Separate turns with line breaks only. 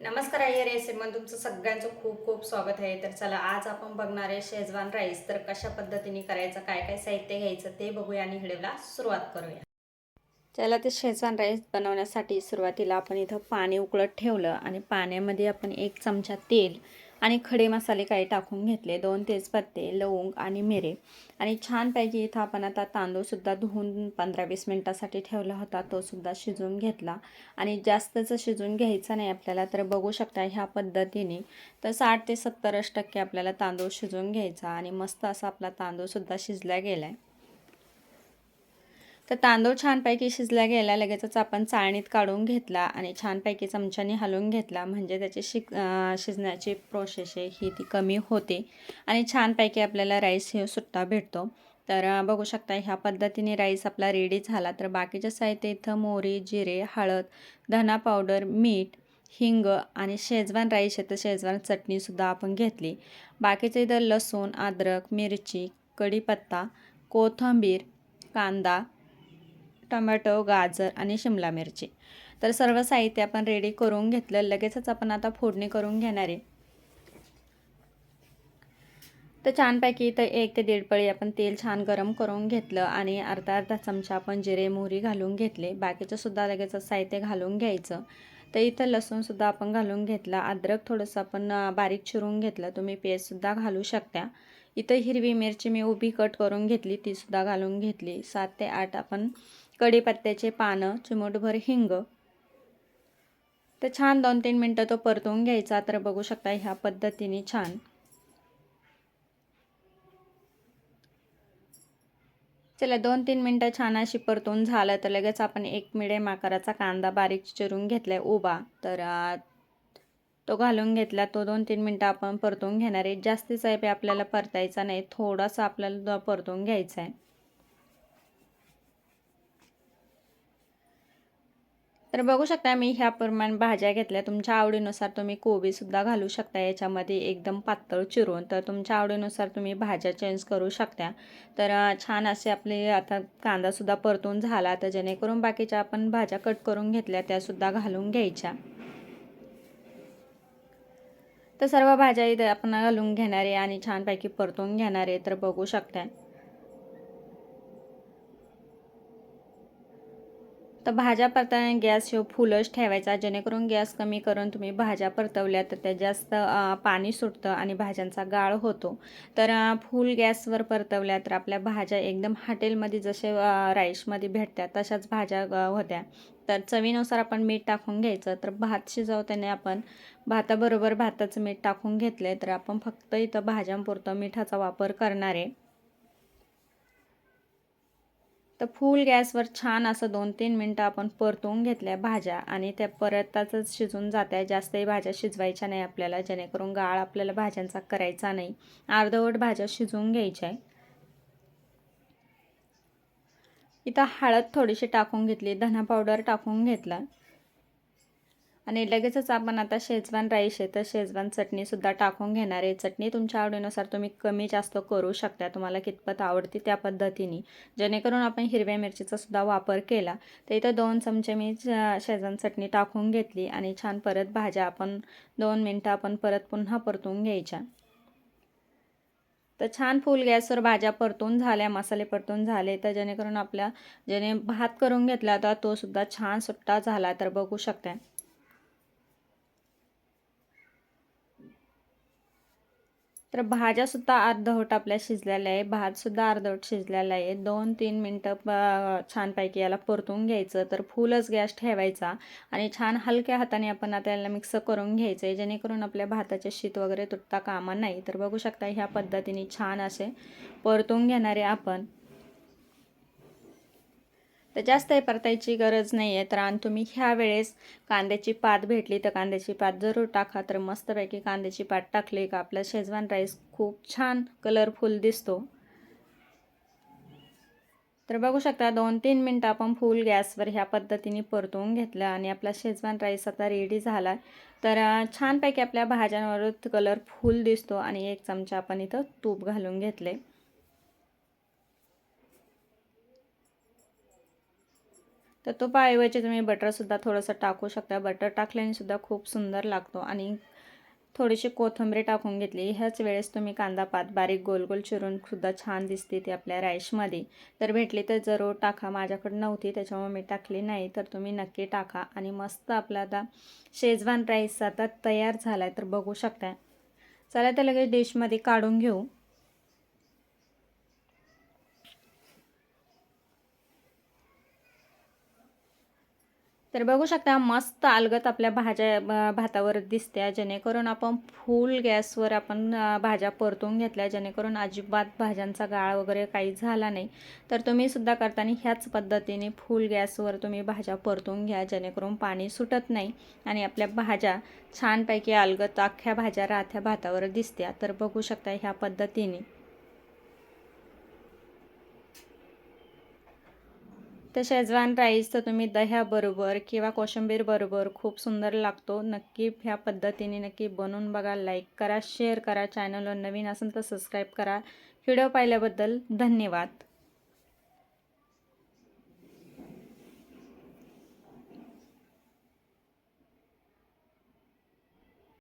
नमस्कार आई रेसिपीमध्ये तुमचं सगळ्यांचं खूप खूप स्वागत आहे. तर चला आज आपण बघणार आहे शेजवान राईस. तर कशा पद्धतीने करायचं काय काय साहित्य घ्यायचं ते बघूया आणि व्हिडिओला सुरुवात करूया. चला ते शेजवान राईस बनवण्यासाठी सुरुवातीला आपण इथं पाणी उकळत ठेवलं आणि पाण्यामध्ये आपण एक चमचा तेल आणि खडे मसाले काही टाकून घेतले. दोन तेजपत्ते लवंग आणि मिरे. आणि छानपैकी इथं आपण आता तांदूळसुद्धा धुवून पंधरा वीस मिनटासाठी ठेवला होता. तो सुद्धा शिजवून घेतला. आणि जास्तच शिजवून घ्यायचा नाही आपल्याला तर बघू शकता ह्या पद्धतीने. तर साठ ते सत्तरच टक्के आपल्याला तांदूळ शिजवून घ्यायचा आणि मस्त असा आपला तांदूळसुद्धा शिजला गेला आहे तर तांदूळ छानपैकी शिजला गेला लगेचच आपण चाळणीत काढून घेतला आणि छानपैकी चमच्याने हलवून घेतला. म्हणजे त्याची शिक शिजण्याची प्रोसेस आहे ही ती कमी होते आणि छानपैकी आपल्याला राईस हे सुट्टा भेटतो. तर बघू शकता ह्या पद्धतीने राईस आपला रेडी झाला. तर बाकीच्या साहित्य इथं मोहरी जिरे हळद धना पावडर मीठ हिंग आणि शेजवान राईस आहे तर शेजवान चटणीसुद्धा आपण घेतली. बाकीचे इथं लसूण अद्रक मिरची कढीपत्ता कोथिंबीर कांदा टमॅटो गाजर आणि शिमला मिरची. तर सर्व साहित्य आपण रेडी करून घेतलं लगेचच आपण आता फोडणी करून घेणार आहे. तर छानपैकी इथं एक ते दीड पळी आपण तेल छान गरम करून घेतलं आणि अर्धा अर्धा चमचा आपण जिरे मोहरी घालून घेतले. बाकीचं सुद्धा लगेच साहित्य घालून घ्यायचं. तर इथं लसूणसुद्धा आपण घालून घेतला. अद्रक थोडंसं आपण बारीक चिरून घेतलं. तुम्ही पेस्टसुद्धा घालू शकता. इथं हिरवी मिरची मी उभी कट करून घेतली. तीसुद्धा घालून घेतली. सात ते आठ आपण कढीपत्त्याचे पानं चिमूटभर हिंग. तर छान दोन तीन मिनटं तो परतवून घ्यायचा. तर बघू शकता ह्या पद्धतीने छान. चला दोन तीन मिनटं छान अशी परतून झालं तर लगेच आपण एक मिडियम आकाराचा कांदा बारीक चिरून घेतलाय उभा. तर तो घालून घेतला. तो दोन तीन मिनटं आपण परतून घेणार आहे. जास्तीचा आहे आपल्याला परतायचा नाही. थोडासा आपल्याला परतून घ्यायचा आहे. तर बघू शकता मी ह्या प्रमाण भाज्या घेतल्या. तुमच्या आवडीनुसार तुम्ही कोबीसुद्धा घालू शकता. याच्यामध्ये एकदम पातळ चिरून तर तुमच्या आवडीनुसार तुम्ही भाज्या चेंज करू शकता. तर छान असे आपले आता कांदासुद्धा परतून झाला तर जेणेकरून बाकीच्या आपण भाज्या कट करून घेतल्या त्यासुद्धा घालून घ्यायच्या. तर सर्व भाज्या इथे आपण घालून घेणार आहे आणि छानपैकी परतून घेणार आहे. तर बघू शकता. तर भाज्या परताना गॅस शिव फुलच ठेवायचा जेणेकरून गॅस कमी करून तुम्ही भाज्या परतवल्या तर त्या जास्त पाणी सुटतं आणि भाज्यांचा गाळ होतो. तर फुल गॅसवर परतवल्या तर आपल्या भाज्या एकदम हॉटेलमध्ये जसे राईसमध्ये भेटतात तशाच भाज्या होत्या. तर चवीनुसार आपण मीठ टाकून घ्यायचं. तर भात शिजवताना आपण भाताबरोबर भाताचं मीठ टाकून घेतलं तर आपण फक्त इथं भाज्यांपुरतं मिठाचा वापर करणार आहे. तर फुल गॅसवर छान असं दोन तीन मिनटं आपण परतवून घेतल्या भाज्या आणि त्या परतातच शिजून जात आहे जास्तही भाज्या शिजवायच्या नाही आपल्याला जेणेकरून गाळ आपल्याला भाज्यांचा करायचा नाही. अर्धवट भाज्या शिजवून घ्यायच्या आहे इथं हळद थोडीशी टाकून घेतली धना पावडर टाकून घेतला. आणि लगेचच आपण आता शेजवान राईस आहे तर शेजवान चटणीसुद्धा टाकून घेणार आहे. चटणी तुमच्या आवडीनुसार तुम्ही कमी जास्त करू शकता तुम्हाला कितपत आवडते त्या पद्धतीने. जेणेकरून आपण हिरव्या मिरचीचा सुद्धा वापर केला तर इथं दोन चमचे मी शेजवान चटणी टाकून घेतली आणि छान परत भाज्या आपण दोन मिनटं आपण परत पुन्हा परतून घ्यायच्या. तर छान फुल गॅसवर भाज्या परतून झाल्या मसाले परतून झाले तर जेणेकरून आपल्या ज्याने भात करून घेतला होता तो सुद्धा छान सुट्टा झाला तर बघू शकता तर भाज्यासुद्धा अर्धवट आपल्या शिजलेल्या आहे भातसुद्धा अर्धवट शिजलेला आहे. दोन तीन मिनटं छानपैकी याला परतून घ्यायचं. तर फुलच गॅस ठेवायचा आणि छान हलक्या हाताने आपण आता याला मिक्स करून घ्यायचं आहे जेणेकरून आपल्या भाताचे शीत वगैरे तुटता कामा नाही. तर बघू शकता ह्या पद्धतीने छान असे परतून घेणारे आपण तर जास्त परतायची गरज नाही आहे तर आणि तुम्ही ह्या वेळेस कांद्याची पात भेटली तर कांद्याची पात जरूर टाका. तर मस्तपैकी कांद्याची पात टाकली का आपला शेजवान राईस खूप छान कलरफुल दिसतो. तर बघू शकता दोन तीन मिनटं आपण फुल गॅसवर ह्या पद्धतीने परतवून घेतलं आणि आपला शेजवान राईस आता रेडी झाला. तर छानपैकी आपल्या भाज्यांवर कलर फुल दिसतो आणि एक चमचा आपण इथं तूप घालून घेतले तर तो तुपाऐवजी तुम्ही बटरसुद्धा थोडंसं टाकू शकता. बटर टाकल्याने सुद्धा खूप सुंदर लागतो आणि थोडीशी कोथिंबीर टाकून घेतली. ह्याच वेळेस तुम्ही कांदा पात बारीक गोल गोल चिरूनसुद्धा छान दिसते ती आपल्या राईसमध्ये तर भेटली तर जरूर टाका. माझ्याकडे नव्हती त्याच्यामुळे मी टाकली नाही. तर तुम्ही नक्की टाका आणि मस्त आपला आता शेजवान राईस आता तयार झाला आहे तर बघू शकता चला तर लगेच डिशमध्ये काढून घेऊ. तर बघू शकता मस्त अलगत आपल्या भाज्या भातावर दिसत्या. जेणेकरून आपण फुल गॅसवर आपण भाज्या परतून घेतल्या. जेणेकरून अजिबात भाज्यांचा गाळ वगैरे काही झाला नाही. तर तुम्ही सुद्धा करताना ह्याच पद्धतीने फुल गॅसवर तुम्ही भाज्या परतून घ्या. जेणेकरून पाणी सुटत नाही आणि आपल्या भाज्या छानपैकी अलगत अख्ख्या भाज्या राहत्या भातावर दिसत्या. तर बघू शकता ह्या पद्धतीने. तर शेजवान राईस तर तुम्ही दह्याबरोबर किंवा कोशिंबीरबरोबर खूप सुंदर लागतो. नक्की ह्या पद्धतीने नक्की बनवून बघा लाईक करा शेअर करा चॅनलवर नवीन असेल तर सबस्क्राईब करा. व्हिडिओ पाहिल्याबद्दल धन्यवाद.